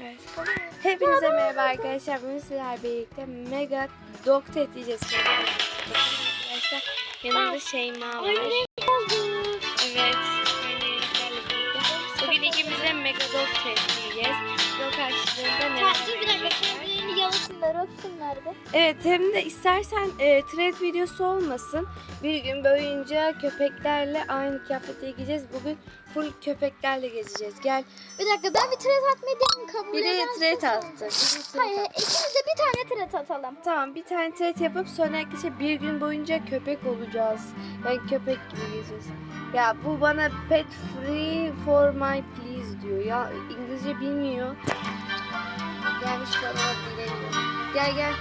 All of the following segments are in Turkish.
Evet. Hepinize merhaba arkadaşlar. Bugün sizlerle birlikte Mega Dog Tet yiyeceğiz. Arkadaşlar yanımda Şeyma var. Evet. Bugün ikimiz de Mega Dog Tet Dog karşılığında Dur bir dakika kendilerini yalasınlar öpsünler be. Evet hem de istersen e, trend videosu olmasın. Bir gün boyunca köpeklerle aynı kıyafete gideceğiz. Bugün full köpeklerle gezeceğiz. Gel. Bir dakika ben bir tret atmayı deneyim kabul Biri edersin. trend attı. Biri thread Hayır attı. ikimiz de bir tane tret atalım. Tamam bir tane test yapıp sonra arkadaşlar bir gün boyunca köpek olacağız. Yani köpek gibi gezeceğiz. Ya bu bana pet free for my please diyor. Ya İngilizce bilmiyor. Gelmiş bana dileniyor. Gel gel.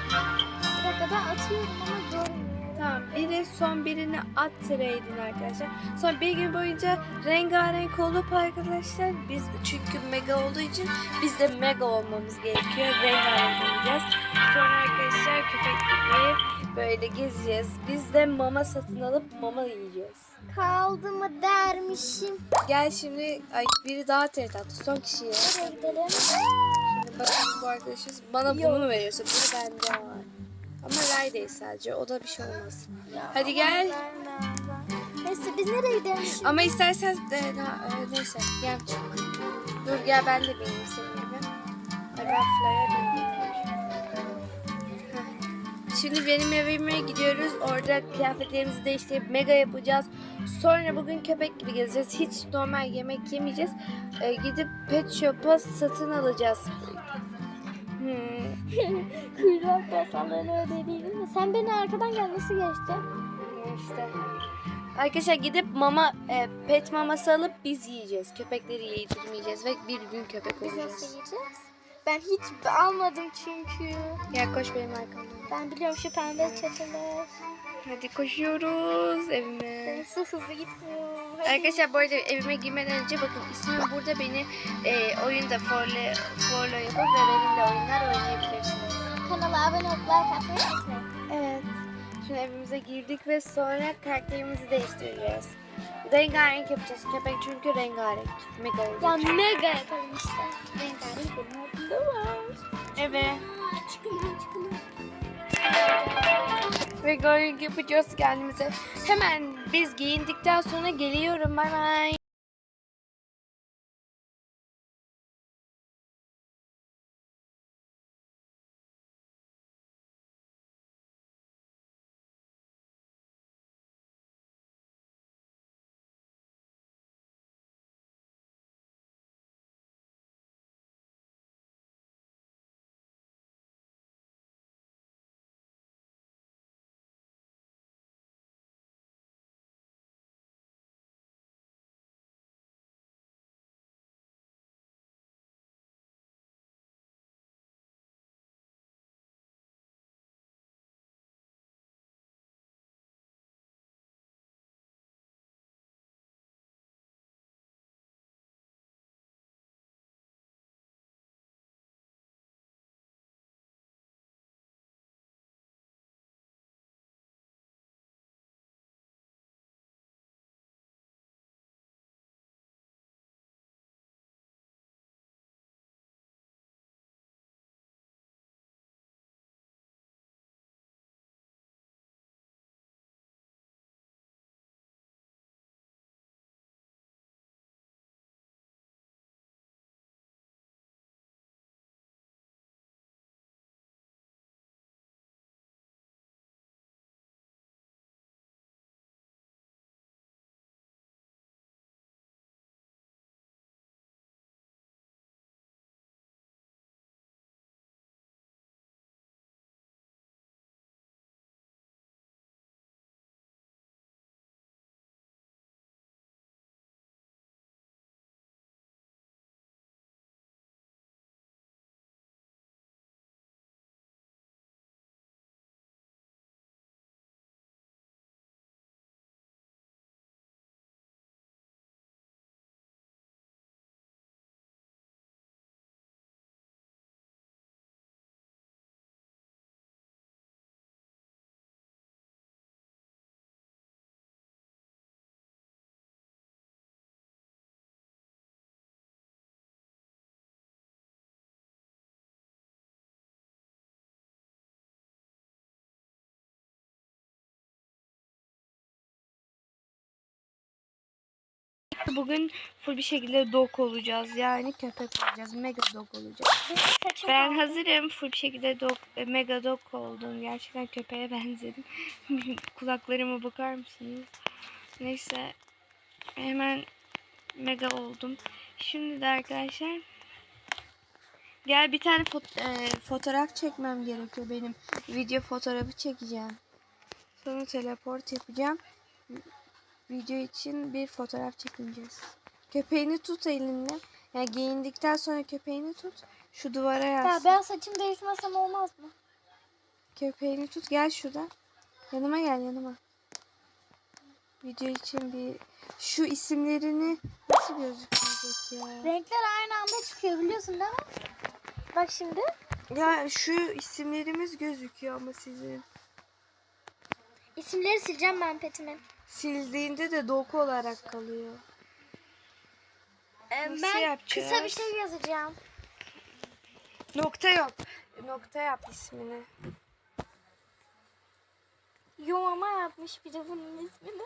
Bir dakika ben atıyorum ama görmüyorum. Tamam biri son birini at trade'in arkadaşlar. Sonra bir gün boyunca rengarenk olup arkadaşlar biz çünkü mega olduğu için biz de mega olmamız gerekiyor. Rengarenk olacağız. Sonra arkadaşlar köpek gibi böyle gezeceğiz. Biz de mama satın alıp mama yiyeceğiz. Kaldı mı dermişim. Gel şimdi ay biri daha trade attı. Son kişiye. Nereye gidelim? Şimdi bakın bu arkadaşız. Bana bunu mu veriyorsun? Bunu bende var. Ama Ray değil sadece. O da bir şey olmaz. Hadi gel. Neyse biz nereye gidelim şimdi? Ama istersen de, ha, e, neyse gel. Dur gel ben de bineyim senin gibi. Ay ben Fly'a bindim. Şimdi benim evime gidiyoruz. Orada kıyafetlerimizi değiştirip mega yapacağız. Sonra bugün köpek gibi gezeceğiz. Hiç normal yemek yemeyeceğiz. E, gidip pet shop'a satın alacağız. Hmm. Kuyruğu basanlarını ödediğim mi? Sen beni arkadan gel nasıl geçeceksin? İşte. Arkadaşlar gidip mama e, pet maması alıp biz yiyeceğiz. Köpekleri yedirmeyeceğiz ve bir gün köpek Biz olacağız. nasıl yiyeceğiz? Ben hiç almadım çünkü. Gel koş benim arkamdan. Ben biliyorum şu pembe çeteler. Hadi koşuyoruz evime. Hızlı gitmiyor. Hadi. Arkadaşlar bu arada evime girmeden önce bakın ismim burada beni e, oyunda follow, follow yapıp ve benimle oyunlar oynayabilirsiniz. Kanala abone olup like atmayı unutmayın. Evet. Şimdi evimize girdik ve sonra karakterimizi değiştireceğiz. Rengarenk yapacağız köpek çünkü rengarenk. Mega olacak. Ya mega yapalım işte. Rengarenk aklımda var. Evet. Çıkın ha çıkın. Rengarenk yapacağız kendimize. Hemen biz giyindikten sonra geliyorum. Bay bay. Bugün full bir şekilde dog olacağız. Yani köpek olacağız. Mega dog olacağız. Ben hazırım. Full bir şekilde dog, e, mega dog oldum. Gerçekten köpeğe benzedim. Kulaklarıma bakar mısınız? Neyse. Hemen mega oldum. Şimdi de arkadaşlar Gel bir tane fot- e, fotoğraf çekmem gerekiyor benim. Video fotoğrafı çekeceğim. Sonra teleport yapacağım. Video için bir fotoğraf çekineceğiz. Köpeğini tut elinde. Yani giyindikten sonra köpeğini tut. Şu duvara Ya yaz. ben saçım değişmezsem olmaz mı? Köpeğini tut. Gel şurada. Yanıma gel yanıma. Video için bir şu isimlerini nasıl gözükecek ya? Renkler aynı anda çıkıyor biliyorsun değil mi? Bak şimdi. Ya şu isimlerimiz gözüküyor ama sizin. İsimleri sileceğim ben petimin. Sildiğinde de doku olarak kalıyor. Ee, Nasıl ben yapacağız? kısa bir şey yazacağım. Nokta yok. Nokta yap ismini. Yomama yapmış bir de bunun ismini.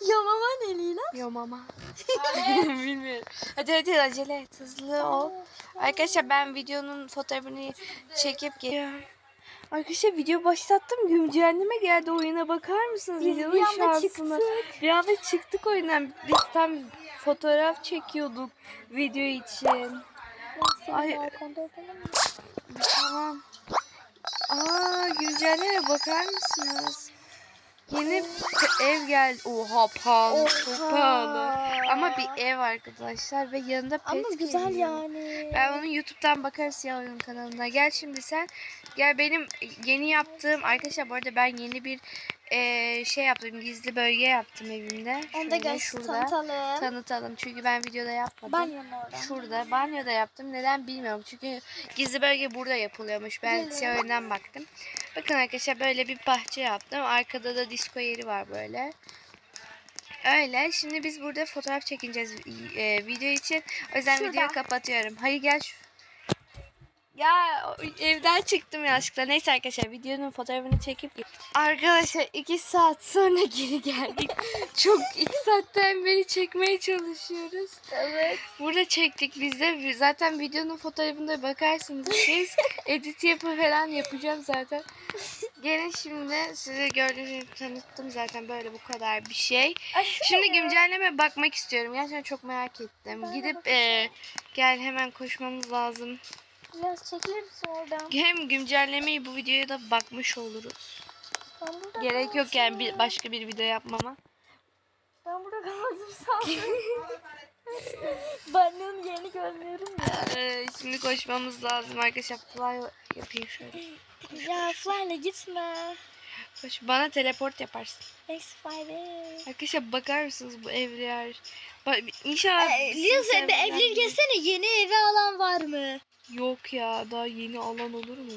Yomama ne Lila? Yo mama. Bilmiyorum. Hadi hadi acele et. Hızlı ol. Arkadaşlar ben videonun fotoğrafını çekip geliyorum. Arkadaşlar video başlattım. Güncelleme geldi oyuna bakar mısınız? Biz Videonun bir anda şansına. Bir anda çıktık oyundan. Biz tam fotoğraf çekiyorduk video için. Ay. Tamam. Aa güncelleme bakar mısınız? Yeni ev geldi. Oha pahalı. Çok pahalı. Ama bir ev arkadaşlar ve yanında pet Ama güzel geliyor. yani. Ben onu YouTube'dan bakarız ya oyun kanalına. Gel şimdi sen. Gel benim yeni yaptığım arkadaşlar bu arada ben yeni bir eee, şey yaptım. Gizli bölge yaptım evimde. Onu da göster şurada tanıtalım. tanıtalım. Çünkü ben videoda yapmadım. Banyonun orada. Şurada banyoda yaptım. Neden bilmiyorum. Çünkü gizli bölge burada yapılıyormuş. Ben önden baktım. Bakın arkadaşlar böyle bir bahçe yaptım. Arkada da disco yeri var böyle. Öyle. Şimdi biz burada fotoğraf çekineceğiz e, video için. O yüzden Şurada. videoyu kapatıyorum. Hayır gel şu. Ya evden çıktım yanlışlıkla. Neyse arkadaşlar videonun fotoğrafını çekip Arkadaşlar iki saat sonra geri geldik. Çok iki saatten beri çekmeye çalışıyoruz. Evet. Burada çektik biz de. Zaten videonun fotoğrafında bakarsınız siz. Edit yapı falan yapacağım zaten. Gelin şimdi size gördüğünüz tanıttım zaten böyle bu kadar bir şey. Şimdi güncelleme bakmak istiyorum. Gerçekten çok merak ettim. Gidip e, gel hemen koşmamız lazım. Biraz çekilir misin oradan? Hem güncellemeyi bu videoya da bakmış oluruz. Ben burada Gerek yok yani bir başka bir video yapmama. Ben burada kaldım sandım. Banyonun yerini görmüyorum ya. Ee, şimdi koşmamız lazım arkadaşlar. Fly yapayım şöyle. Ya Fly'le gitme. Koş, bana teleport yaparsın. Ex Fly'le. Arkadaşlar bakar mısınız bu evler? Bak, inşallah Ee, Lina sen de evleri gezsene yeni evi alan var mı? Yok ya daha yeni alan olur mu?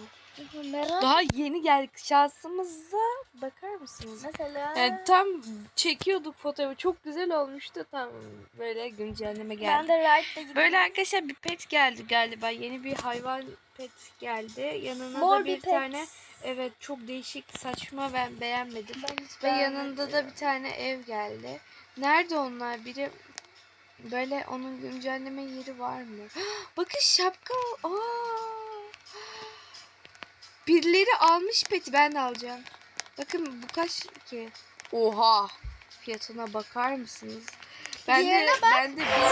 Merak Daha yeni geldik şansımıza bakar mısınız? mesela. Yani tam çekiyorduk fotoğrafı çok güzel olmuştu tam böyle güncelleme ben geldi. de Right'la gittim. Böyle arkadaşlar bir pet geldi galiba yeni bir hayvan pet geldi yanına Mor da bir, bir pet. tane evet çok değişik saçma ben beğenmedim. Ben hiç Ve yanında da bir tane ev geldi. Nerede onlar? Biri böyle onun güncelleme yeri var mı? Bakın şapka. Aa! Birileri almış peti ben de alacağım. Bakın bu kaç ki? Oha! Fiyatına bakar mısınız? Ben de Diğerine bak. ben de bir e, 157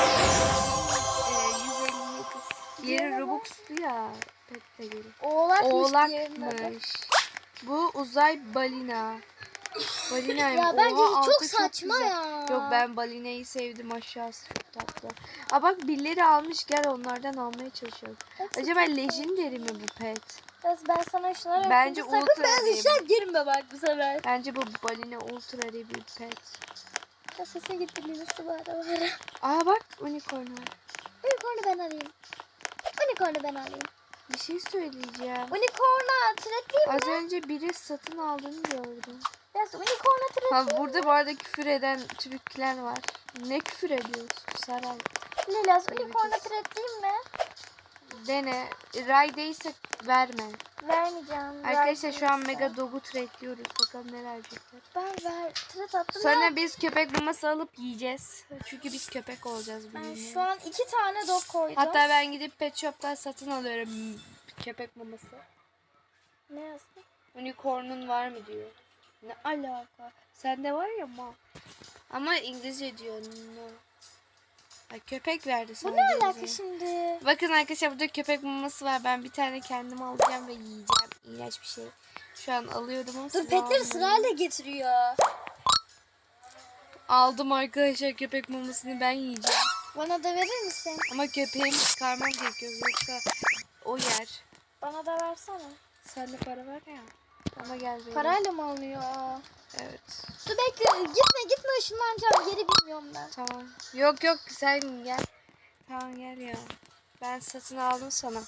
Diğerine Yeri bak. Robux'lu ya pet de geliyor. Oğlakmış. Oğlakmış. Bu uzay balina. Balinayım. Ya bence Oha, altı çok saçma güzel. ya. Yok ben balinayı sevdim aşağısı çok tatlı. Aa bak birileri almış gel onlardan almaya çalışıyorum. Acaba legendary mi bu pet? Kız ben sana şunları Bence yapayım. ultra Sakın ben işe girme bak bu sefer. Bence bu balina ultra rare bir pet. Ya sese gitti birisi var ara. Aa bak unicorn var. Unicorn'u ben alayım. Unicorn'u ben alayım. Bir şey söyleyeceğim. Unicorn'a tretleyeyim Az mi? önce biri satın aldığını gördüm. Biraz unicorn'a Ha tretleyeyim burada bu arada küfür eden Türkler var. Ne küfür ediyorsun Saray? mi? Laz unicorn'a tretleyeyim mi? Dene. Ray değilse verme. Vermeyeceğim. Arkadaşlar şu an. Mega Dog'u trade'liyoruz. Bakalım ne verecekler. Ben ver. Tret attım. Sonra biz köpek maması alıp yiyeceğiz. Çünkü biz köpek olacağız Ben bugün. şu an iki tane dog koydum. Hatta ben gidip pet shop'tan satın alıyorum köpek maması. Ne yazdı? Unicorn'un var mı diyor. Ne alaka? Sende var ya ma. Ama İngilizce diyor. No. Ay, köpek verdi sana. Bu ne alaka şimdi? Bakın arkadaşlar burada köpek maması var. Ben bir tane kendim alacağım ve yiyeceğim. İğrenç bir şey. Şu an alıyorum ama Dur petleri sırayla getiriyor. Aldım arkadaşlar köpek mamasını ben yiyeceğim. Bana da verir misin? Ama köpeğimi çıkarmam gerekiyor yoksa o yer. Bana da versene. Sende para var ya. Ama gel benim. Parayla mı alınıyor? Evet. Dur bekle gitme gitme ışınlanacağım yeri bilmiyorum ben. Tamam. Yok yok sen gel. Tamam gel ya. Ben satın aldım sana.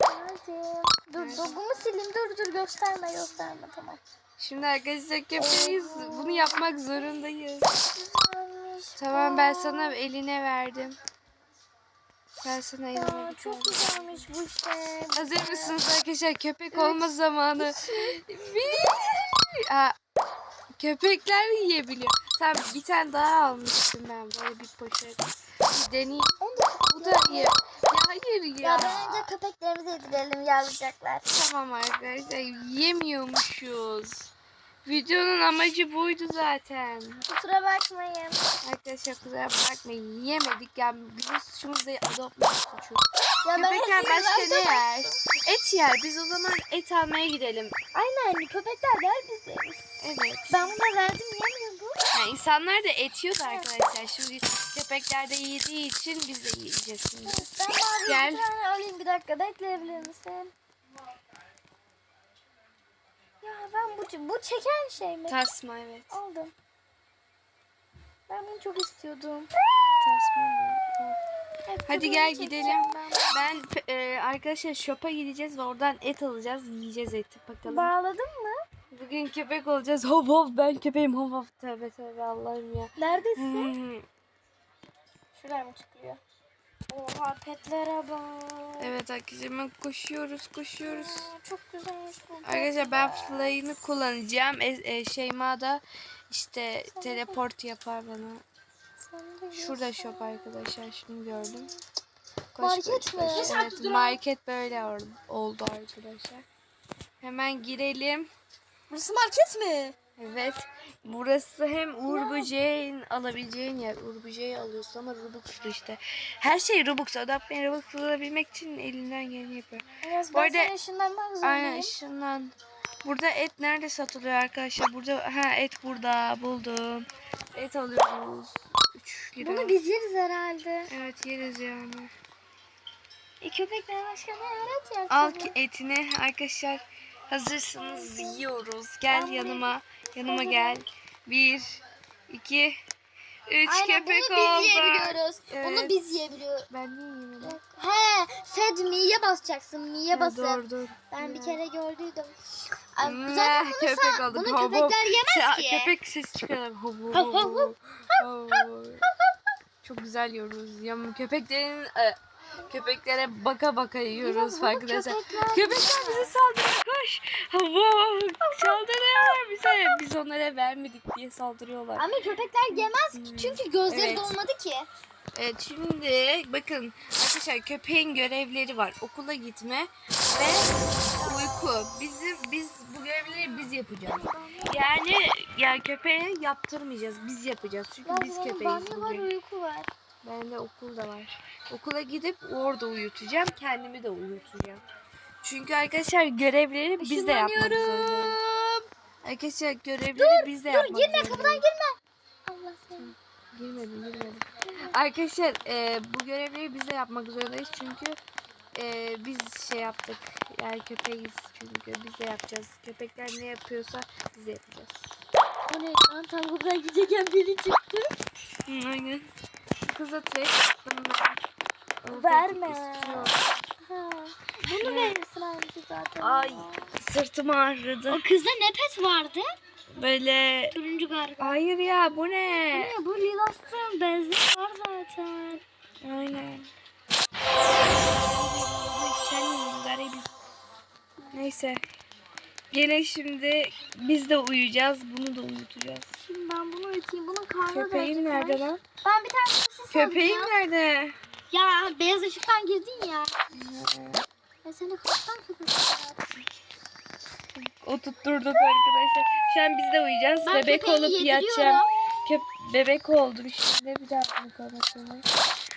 Geldim. Dur dogumu sileyim dur dur gösterme gösterme tamam. Şimdi arkadaşlar köpeğiz. Bunu yapmak zorundayız. Güzelmiş. Tamam ben sana eline verdim. Ben sana verdim. çok güzelmiş bu işte. Hazır mısınız arkadaşlar? Köpek olma zamanı. Bir- Aa, köpekler yiyebiliyor. Tamam bir tane daha almıştım ben böyle bir poşet. Bir deneyeyim. Bu da iyi. Ya hayır ya. Ya ben önce köpeklerimizi yedirelim yavrucaklar. Tamam arkadaşlar yemiyormuşuz. Videonun amacı buydu zaten. Kusura bakmayın. Arkadaşlar kusura bakmayın yiyemedik ya bizim suçumuz değil adopte suçu. Ya Köpekler başka ne yer? Et yer. Biz o zaman et almaya gidelim. Aynen köpekler der bize. Evet. Ben buna verdim yemiyor bu. Yani insanlar da et yiyordu arkadaşlar. Şimdi köpekler de yediği için biz de yiyeceğiz şimdi. Ben mavi Gel. bir tane alayım bir dakika bekleyebilir misin? Ya ben bu, bu çeken şey mi? Tasma evet. Aldım. Ben bunu çok istiyordum. Tasma mı? Hadi gel gidelim. Ben. Ben e, arkadaşlar shop'a gideceğiz ve oradan et alacağız. Yiyeceğiz eti bakalım. Bağladın mı? Bugün köpek olacağız. Hov hov ben köpeğim hov hov. Tövbe tövbe Allah'ım ya. Neredesin? Hmm. Şuraya mı çıkıyor? Oha petlere bak. Evet arkadaşlar koşuyoruz koşuyoruz. Aa, çok güzelmiş bu. Arkadaşlar ben fly'ını kullanacağım. E, e, Şeyma da işte teleport yapar bana. Sen de Şurada shop arkadaşlar şimdi gördüm. Koş, Market koş, mi? koş. Evet market böyle oldu arkadaşlar. Hemen girelim. Burası market mi? Evet. Burası hem Uğur Böceğin alabileceğin yer. Uğur Böceği alıyorsun ama Robux'lu işte. Her şey Robux. Adapte Robux alabilmek için elinden geleni yapıyor. Yaz, Bu arada- ışınlanmak zorundayım. Aynen ışınlan. Burada et nerede satılıyor arkadaşlar? Burada ha et burada buldum. Et alıyoruz. 3 lira. Bunu biz yeriz herhalde. Evet yeriz yani. E köpekler başka ne öğret ya? Al etini arkadaşlar. Hazırsınız yiyoruz. Gel yanıma. Yanıma gel. Bir, iki, üç Aynen köpek bunu biz yiyebiliyoruz. Evet. Bunu biz yiyebiliyoruz. Ben niye yemedim? He, fed mi'ye basacaksın. Mi'ye Ha, basıp. Doğru doğru. Ben bir Ya. kere gördüydüm. Ay, Zaten bunu, köpek sa- bunu hov. köpekler yemez ki. Köpek ses çıkarır. Hov, hov, Hov, hov, hov, hov. Hov. Çok güzel yiyoruz. Ya köpeklerin e, köpeklere baka baka yiyoruz farkındaysan. köpekler- Köpekler bize saldırıyor koş. Hava saldırıyorlar bize. Biz onlara vermedik diye saldırıyorlar. Ama köpekler yemez ki çünkü gözleri Evet. dolmadı ki. Evet şimdi bakın arkadaşlar köpeğin görevleri var. Okula gitme ve uyku. Bizim biz bu görevleri biz yapacağız. Yani ya köpeğe yaptırmayacağız. Biz yapacağız. Çünkü biz Bazıları köpeğiz banyo var, uyku var. Bende okul da var. Okula gidip orada uyutacağım. Kendimi de uyutacağım. Çünkü arkadaşlar görevleri biz de yapmak zorundayız. Arkadaşlar görevleri biz de Dur yapmak girme zorundayız. kapıdan girme. Allah seni. Girmedim girmedim. Arkadaşlar e, bu görevleri biz de yapmak zorundayız çünkü e, biz şey yaptık. Yani köpeğiz çünkü biz de yapacağız. Köpekler ne yapıyorsa biz de yapacağız. O ne lan tam buradan gidecekken biri çıktı. Aynen. Bu Kıza tek Verme. Ha. Bunu verirsin aynısı zaten. Ay sırtım ağrıdı. O kızda ne pet vardı? Böyle Turuncu galiba. Hayır ya bu ne? Ne bu Lilast'ın benzin var zaten. Aynen. Garibim. Neyse. Gene şimdi biz de uyuyacağız. Bunu da uyutacağız. Şimdi ben bunu öteyim. Bunun karnı da Köpeğim acıkmış. nerede lan? Ben bir tane sosis Köpeğim alacağım. nerede? Ya beyaz ışıktan girdin ya. Ya seni kaptan köpek. Oturtturduk arkadaşlar. Şu an biz de uyuyacağız. Ben bebek köpeğimi olup yediriyorum. yatacağım. Köp bebek oldum şimdi. Bir daha bunu kapatalım.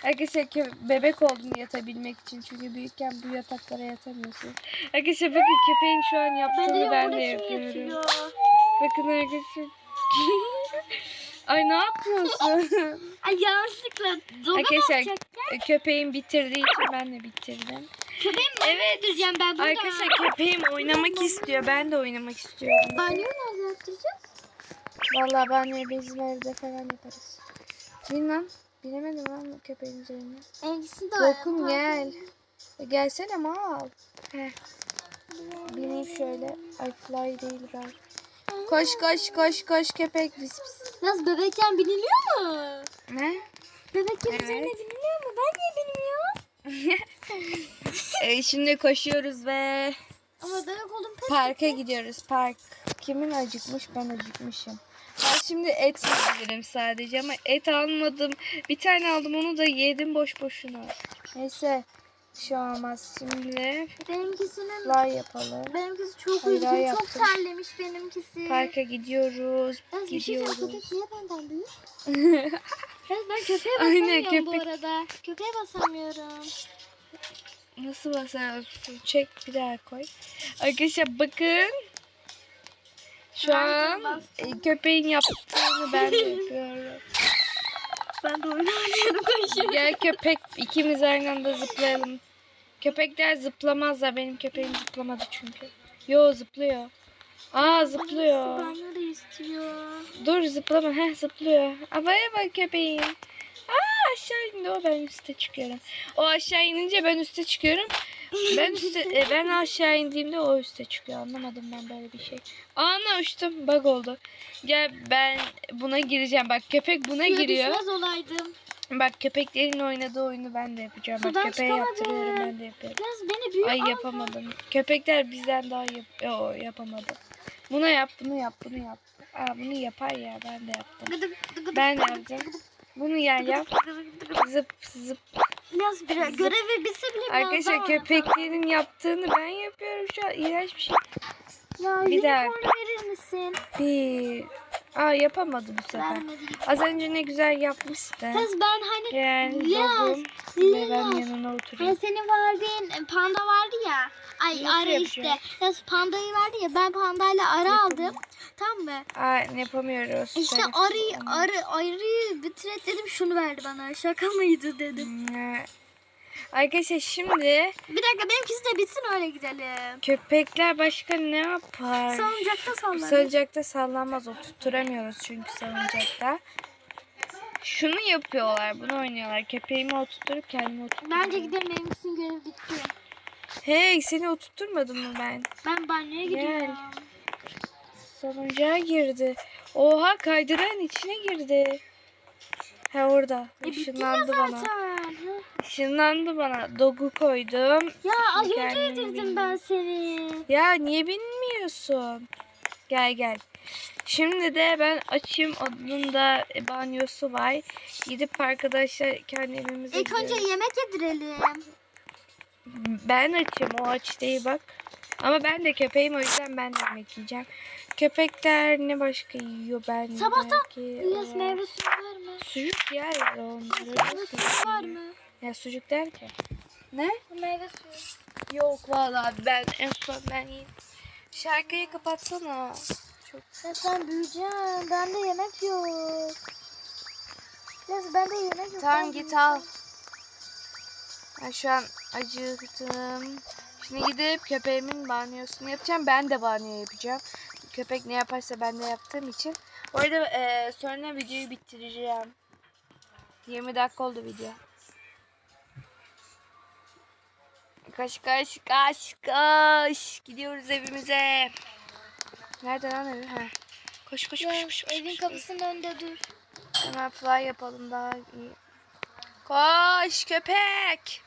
Arkadaşlar kö- bebek oldum yatabilmek için. Çünkü büyükken bu yataklara yatamıyorsun. Arkadaşlar bakın köpeğin şu an Ben de yaptığını ben, de kim yapıyorum. yatıyor? Bakın arkadaşlar. Ay ne yapıyorsun? Ay yanlışlıkla doga Arkadaşlar basacakken köpeğin bitirdiği için ben de bitirdim. köpeğimi evet. öldüreceğim ben burada. Arkadaşlar köpeğim oynamak istiyor. Ben de oynamak istiyorum. Banyoyu nerede yaptıracağız? Vallahi banyo bizim evde falan yaparız. Bin lan. Binemedim lan köpeğin üzerine. Elbisi de Dokum gel. E, gelsene mal. Heh. Bineyim şöyle. Ay fly değil ben. Koş koş koş koş köpek. Pis pis. Nasıl bebekken biniliyor mu? Ne? Bebekken Evet. üzerine biniliyor mu? Ben niye binmiyorum? E, şimdi koşuyoruz ve Ama bebek oldum parka gidiyoruz. Park. Kimin acıkmış? Ben acıkmışım. Ben şimdi et yiyebilirim sadece ama et almadım. Bir tane aldım onu da yedim boş boşuna. Neyse. Bir şey olmaz. Şimdi Benimkisinin fly yapalım. benimkisi çok Hayır, üzgün, hayır çok yaptım. terlemiş benimkisi. Parka gidiyoruz. Yalnız bir şey Gidiyoruz. köpek niye benden büyük? Yalnız ben köpeğe Aynen, basamıyorum bu köpek. arada. Köpeğe basamıyorum. Nasıl basarız? Çek bir daha koy. Arkadaşlar bakın. Şu Ben an bastım. e, köpeğin yaptığını ben de yapıyorum. Ben de oyun oynuyorum koşuyorum. Gel köpek ikimiz aynı anda zıplayalım. Köpekler zıplamazlar. Benim köpeğim zıplamadı çünkü. Yo zıplıyor. Aa zıplıyor. Banyo da istiyor. Dur zıplama. Heh zıplıyor. Abaya bak köpeğim. Aşağı indi o ben üste çıkıyorum. O aşağı inince ben üste çıkıyorum. Ben üste e, ben aşağı indiğimde o üste çıkıyor. Anlamadım ben böyle bir şey. Ana uçtum. Bug oldu. Gel ben buna gireceğim. Bak köpek buna Suya giriyor. düşmez olaydım. Bak köpeklerin oynadığı oyunu ben de yapacağım. Bak Sudan köpeğe çıkamadım. yaptırıyorum ben de yapıyorum. Yalnız beni büyük Ay al- yapamadım. Köpekler bizden daha yap Yo, yapamadım. Buna yap, bunu yap, bunu yap. Aa bunu yapar ya ben de yaptım. Gıdık, gıdık, Ben de gıdık, yapacağım. Bunu ya yap. Zıp zıp. Biraz biraz görevi bilse bile biraz Arkadaşlar köpeklerin yaptığını ben yapıyorum şu an. İğrenç bir şey. Ya Bir daha. verir misin? Bir. Aa yapamadı bu sefer. Vermedi. Az önce ne güzel yapmıştı. Kız ben hani Yes, babam ve ben yanına oturayım. senin verdiğin panda vardı ya. Ay Nasıl ara işte. yapacağız? Ya pandayı verdi ya. Ben pandayla ara aldım. Tamam mı? Aa yapamıyoruz. İşte Şöyle- arıyı arı arıyı bitiret dedim şunu verdi bana. Şaka mıydı dedim. Hmm, Arkadaşlar şimdi Bir dakika benimkisi de bitsin öyle gidelim. köpekler başka ne yapar? Salıncakta sallanır. Salıncakta sallanmaz. Oturtturamıyoruz çünkü salıncakta. Şunu yapıyorlar. Bunu oynuyorlar. Köpeğimi oturtturup kendimi oturtturuyorum. Bence gidelim benimkisinin görevi bitti. Hey seni oturtturmadım mı ben? Ben banyoya Gel. gidiyorum. Salıncağa girdi. Oha kaydıran içine girdi. Ha orada. E Işınlandı bana. zaten. Işınlandı bana. Dogu koydum. Ya az önce yedirdim ben seni. Ya niye bilmiyorsun? Gel gel. Şimdi de ben açayım. Onun da banyosu var. Gidip arkadaşlar kendi evimize İlk önce gidiyoruz. yemek yedirelim. Ben açayım. O aç değil bak. Ama ben de köpeğim o yüzden ben de yemek yiyeceğim. Köpekler ne başka yiyor ben Sabahtan. İlyas Aa, meyve suyu var mı? Sucuk yer ya onları. Meyve nasıl suyu var mı? Ya sucuk derken. Ne? Meyve suyu. Yok vallahi ben en son ben yiyeyim. Şarkıyı kapatsana. Çok Ya sen büyüyeceksin. Bende yemek yok. İlyas bende yemek yok. Tamam Ben git al. Ben şu an acıktım. Şimdi gidip köpeğimin banyosunu yapacağım. Ben de banyo yapacağım. Köpek ne yaparsa ben de yaptığım için. Orada e, sonra videoyu bitireceğim. 20 dakika oldu video. Kaç kaç kaç kaç. Gidiyoruz evimize. Nerede lan evi? Ha. Koş koş koş koş. koş, evin kapısının önünde dur. Hemen fly yapalım daha iyi. Koş köpek.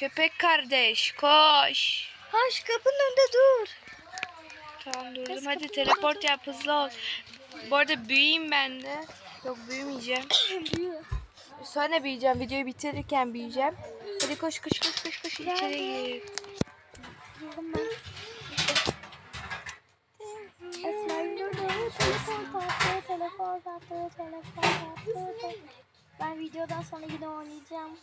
Köpek kardeş koş. Şu kapının önünde dur. Tamam durdum. Kız Hadi teleport yap hızlı ol. Bu arada büyüyeyim ben de. Yok büyümeyeceğim. Sonra büyüyeceğim. Videoyu bitirirken büyüyeceğim. Hadi koş koş koş koş koş içeri gir. Ben videodan sonra yine oynayacağım.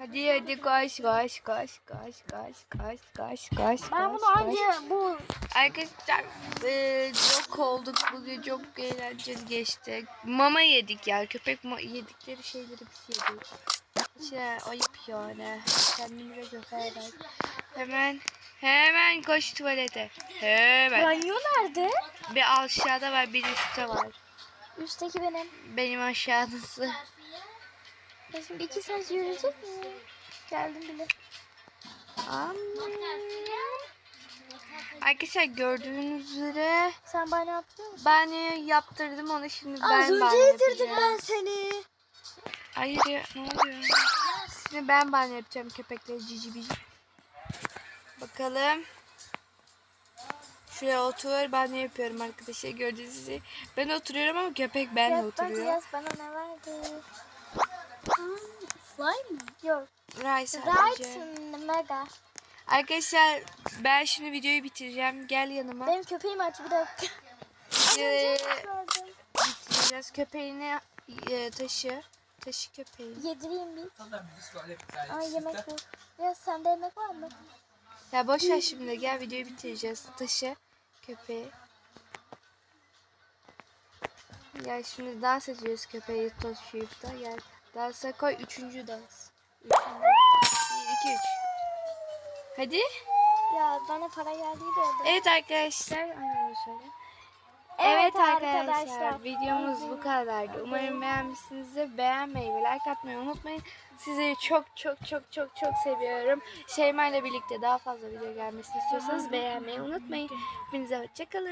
Hadi hadi koş koş koş koş koş koş koş koş Ben bunu koş. anca bu Arkadaşlar eee, çok olduk bugün çok eğlenceli geçti. Mama yedik ya köpek ma- yedikleri şeyleri biz yedik. İşte ayıp yani. Kendimize bak. Hemen hemen koş tuvalete. Hemen. banyo nerede? Bir aşağıda var bir üstte var. Üstteki benim. Benim aşağısı. Ben şimdi iki saat yürüyecek miyim? Geldim bile. Am. Arkadaşlar gördüğünüz üzere Sen banyo yapıyor musun? ben yaptırdım onu şimdi ben Az önce banyo yedirdim ben seni. Hayır ya ne oluyor? Şimdi ben banyo yapacağım köpekleri cici bici. Bakalım. Şuraya otur banyo yapıyorum arkadaşlar gördüğünüz gibi. Ben oturuyorum ama köpek benle Yaz bak oturuyor. yaz bana ne verdi? Slime mı? Yok. Sadece. Right mega. Arkadaşlar ben şimdi videoyu bitireceğim. Gel yanıma. Benim köpeğim aç bir dakika. Ee, Gördüm. bitireceğiz. Köpeğini e, taşı. Taşı köpeği. Yedireyim bir. Ay yemek yok. Ya sende yemek var mı? Ya boş ver şimdi gel videoyu bitireceğiz. Taşı köpeği. Gel şimdi dans ediyoruz köpeği taşıyıp da gel. Dansa koy üçüncü dans. Üçüncü. Bir, iki, üç. Hadi. Ya bana para geldi de orada. Evet arkadaşlar. Aynen söyle. Evet Evet, arkadaşlar, arkadaşlar. videomuz bu kadardı. Umarım beğenmişsinizdir. Beğenmeyi ve like atmayı unutmayın. Sizleri çok çok çok çok çok seviyorum. Şeyma ile birlikte daha fazla video gelmesini istiyorsanız beğenmeyi unutmayın. Hepinize hoşçakalın.